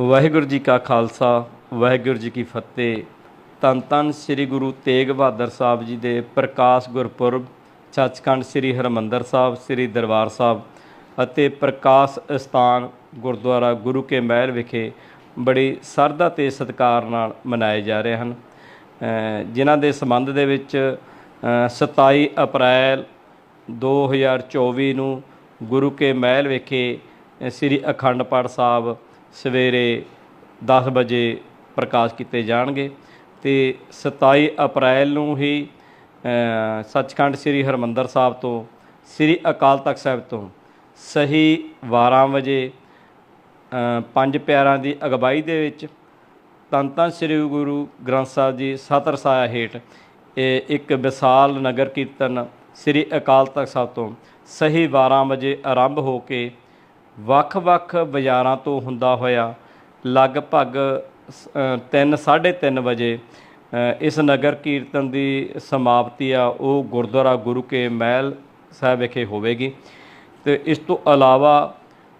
ਵਾਹਿਗੁਰੂ ਜੀ ਕਾ ਖਾਲਸਾ ਵਾਹਿਗੁਰੂ ਜੀ ਕੀ ਫਤਿਹ। ਤਨ ਤਨ ਸ੍ਰੀ ਗੁਰੂ ਤੇਗ ਬਹਾਦਰ ਸਾਹਿਬ ਜੀ ਦੇ ਪ੍ਰਕਾਸ਼ ਗੁਰਪੁਰਬ ਸੱਚਖੰਡ ਸ੍ਰੀ ਹਰਮੰਦਰ ਸਾਹਿਬ ਸ੍ਰੀ ਦਰਬਾਰ ਸਾਹਿਬ ਅਤੇ ਪ੍ਰਕਾਸ਼ ਸਥਾਨ ਗੁਰਦੁਆਰਾ ਗੁਰੂ ਕੇ ਮਹਿਲ ਵਿਖੇ ਬੜੀ ਸਰਦਾ ਤੇ ਸਤਿਕਾਰ ਨਾਲ ਮਨਾਏ ਜਾ ਰਹੇ ਹਨ। ਜਿਨ੍ਹਾਂ ਦੇ ਸੰਬੰਧ ਦੇ ਵਿੱਚ ਅ, 27 ਅਪ੍ਰੈਲ 2024 ਨੂੰ ਗੁਰੂ ਕੇ ਮਹਿਲ ਵਿਖੇ ਸ੍ਰੀ ਅਖੰਡ ਪਾਠ ਸਾਹਿਬ ਸਵੇਰੇ 10 ਵਜੇ ਪ੍ਰਕਾਸ਼ ਕੀਤੇ ਜਾਣਗੇ ਤੇ 27 ਅਪ੍ਰੈਲ ਨੂੰ ਹੀ ਸੱਚਖੰਡ ਸ੍ਰੀ ਹਰਮੰਦਰ ਸਾਹਿਬ ਤੋਂ, ਸ੍ਰੀ ਅਕਾਲ ਤਖਤ ਸਾਹਿਬ ਤੋਂ ਸਹੀ 12 ਵਜੇ ਪੰਜ ਪਿਆਰਾਂ ਦੀ ਅਗਵਾਈ ਦੇ ਵਿੱਚ ਧੰਨ ਧੰਨ ਸ੍ਰੀ ਗੁਰੂ ਗ੍ਰੰਥ ਸਾਹਿਬ ਜੀ ਸਤਰ ਸਾਇਆ ਹੇਠ, ਇਹ ਇੱਕ ਵਿਸ਼ਾਲ ਨਗਰ ਕੀਰਤਨ ਸ੍ਰੀ ਅਕਾਲ ਤਖਤ ਸਾਹਿਬ ਤੋਂ ਸਹੀ 12 ਵਜੇ ਆਰੰਭ ਹੋ ਕੇ ਵੱਖ-ਵੱਖ ਬਾਜ਼ਾਰਾਂ ਤੋਂ ਹੁੰਦਾ ਹੋਇਆ ਲਗਭਗ 3 3:30 ਵਜੇ ਇਸ ਨਗਰ ਕੀਰਤਨ ਦੀ ਸਮਾਪਤੀ ਆ ਉਹ ਗੁਰਦੁਆਰਾ ਗੁਰੂ ਕੇ ਮਹਿਲ ਸਾਹਿਬ ਵਿਖੇ ਹੋਵੇਗੀ। ਤੇ ਇਸ ਤੋਂ ਇਲਾਵਾ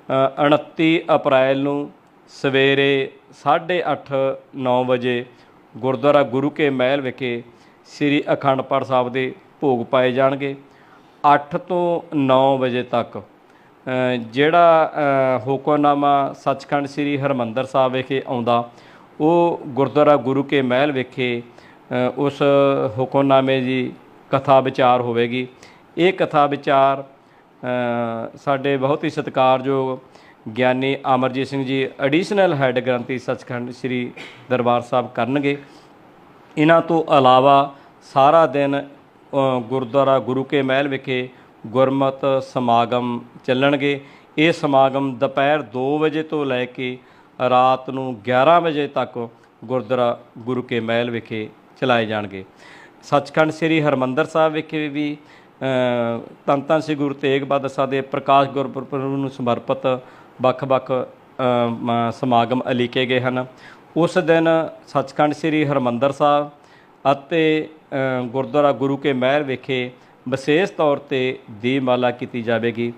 ਅ, 29 ਅਪ੍ਰੈਲ ਨੂੰ ਸਵੇਰੇ 8:30 9 ਵਜੇ ਗੁਰਦੁਆਰਾ ਗੁਰੂ ਕੇ ਮਹਿਲ ਵਿਖੇ ਸ੍ਰੀ ਅਖੰਡ ਪਾਠ ਸਾਹਿਬ ਦੇ ਭੋਗ ਪਾਏ ਜਾਣਗੇ। 8 ਤੋਂ 9 ਵਜੇ ਤੱਕ ਜਿਹੜਾ ਹੁਕਮਨਾਮਾ ਸੱਚਖੰਡ ਸ੍ਰੀ ਹਰਮੰਦਰ ਸਾਹਿਬ ਵਿਖੇ ਆਉਂਦਾ, ਉਹ ਗੁਰਦੁਆਰਾ ਗੁਰੂ ਕੇ ਮਹਿਲ ਵਿਖੇ ਉਸ ਹੁਕਮਨਾਮੇ ਦੀ ਕਥਾ ਵਿਚਾਰ ਹੋਵੇਗੀ। ਇਹ ਕਥਾ ਵਿਚਾਰ ਸਾਡੇ ਬਹੁਤ ਹੀ ਸਤਿਕਾਰਯੋਗ ਗਿਆਨੀ ਅਮਰਜੀਤ ਸਿੰਘ ਜੀ ਐਡੀਸ਼ਨਲ ਹੈੱਡ ਗ੍ਰੰਥੀ ਸੱਚਖੰਡ ਸ੍ਰੀ ਦਰਬਾਰ ਸਾਹਿਬ ਕਰਨਗੇ। ਇਹਨਾਂ ਤੋਂ ਇਲਾਵਾ ਸਾਰਾ ਦਿਨ ਗੁਰਦੁਆਰਾ ਗੁਰੂ ਕੇ ਮਹਿਲ ਵਿਖੇ ਗੁਰਮਤ ਸਮਾਗਮ ਚੱਲਣਗੇ। ਇਹ ਸਮਾਗਮ ਦੁਪਹਿਰ 2 ਵਜੇ ਤੋਂ ਲੈ ਕੇ ਰਾਤ ਨੂੰ 11 ਵਜੇ ਤੱਕ ਗੁਰਦੁਆਰਾ ਗੁਰੂ ਕੇ ਮਹਿਲ ਵਿਖੇ ਚਲਾਏ ਜਾਣਗੇ। ਸੱਚਖੰਡ ਸ੍ਰੀ ਹਰਮੰਦਰ ਸਾਹਿਬ ਵਿਖੇ ਵੀ ਅ, ਧੰਨ ਧੰਨ ਸ੍ਰੀ ਗੁਰੂ ਤੇਗ ਬਹਾਦਰ ਸਾਹਿਬ ਦੇ ਪ੍ਰਕਾਸ਼ ਗੁਰਪੁਰਬ ਨੂੰ ਸਮਰਪਿਤ ਵੱਖ-ਵੱਖ ਸਮਾਗਮ ਅਲੀਕੇ ਗਏ ਹਨ। ਉਸ ਦਿਨ ਸੱਚਖੰਡ ਸ੍ਰੀ ਹਰਮੰਦਰ ਸਾਹਿਬ ਅਤੇ ਗੁਰਦੁਆਰਾ ਗੁਰੂ ਕੇ ਮਹਿਲ ਵਿਖੇ ਵਿਸ਼ੇਸ਼ ਤੌਰ ਤੇ ਦੀਪਮਾਲਾ ਕੀਤੀ ਜਾਵੇਗੀ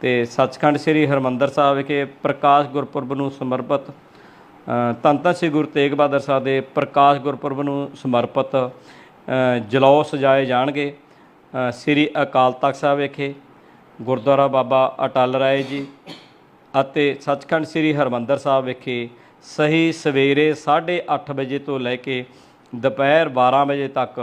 ਤੇ ਸੱਚਖੰਡ ਸ੍ਰੀ ਹਰਮੰਦਰ ਸਾਹਿਬ ਵਿਖੇ ਪ੍ਰਕਾਸ਼ ਗੁਰਪੁਰਬ ਨੂੰ ਸਮਰਪਿਤ ਅ, ਧੰਨ ਧੰਨ ਸ੍ਰੀ ਗੁਰੂ ਤੇਗ ਬਹਾਦਰ ਸਾਹਿਬ ਦੇ ਪ੍ਰਕਾਸ਼ ਗੁਰਪੁਰਬ ਨੂੰ ਸਮਰਪਿਤ ਅ, ਜਲੌ ਸਜਾਏ ਜਾਣਗੇ। ਸ੍ਰੀ ਅਕਾਲ ਤਖਤ ਸਾਹਿਬ ਵਿਖੇ ਗੁਰਦੁਆਰਾ ਬਾਬਾ ਅਟਲ ਰਾਏ ਜੀ ਅਤੇ ਸੱਚਖੰਡ ਸ੍ਰੀ ਹਰਮੰਦਰ ਸਾਹਿਬ ਵਿਖੇ ਸਹੀ ਸਵੇਰੇ 8:30 ਵਜੇ ਤੋਂ ਲੈ ਕੇ ਦੁਪਹਿਰ 12 ਵਜੇ ਤੱਕ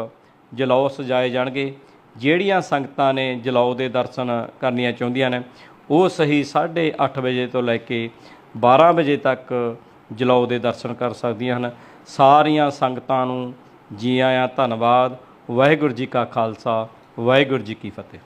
ਜਲੌ ਸਜਾਏ ਜਾਣਗੇ। ਜਿਹੜੀਆਂ ਸੰਗਤਾਂ ਨੇ ਜਲੌ ਦੇ ਦਰਸ਼ਨ ਕਰਨੀਆਂ ਚਾਹੁੰਦੀਆਂ ਨੇ, ਉਹ ਸਹੀ 8:30 ਵਜੇ ਤੋਂ ਲੈ ਕੇ 12 ਵਜੇ ਤੱਕ ਜਲੌ ਦੇ ਦਰਸ਼ਨ ਕਰ ਸਕਦੀਆਂ ਹਨ। ਸਾਰੀਆਂ ਸੰਗਤਾਂ ਨੂੰ ਜੀ ਆਇਆਂ ਧੰਨਵਾਦ। ਵਾਹਿਗੁਰੂ ਜੀ ਕਾ ਖਾਲਸਾ, ਵਾਹਿਗੁਰੂ ਜੀ ਕੀ ਫਤਿਹ।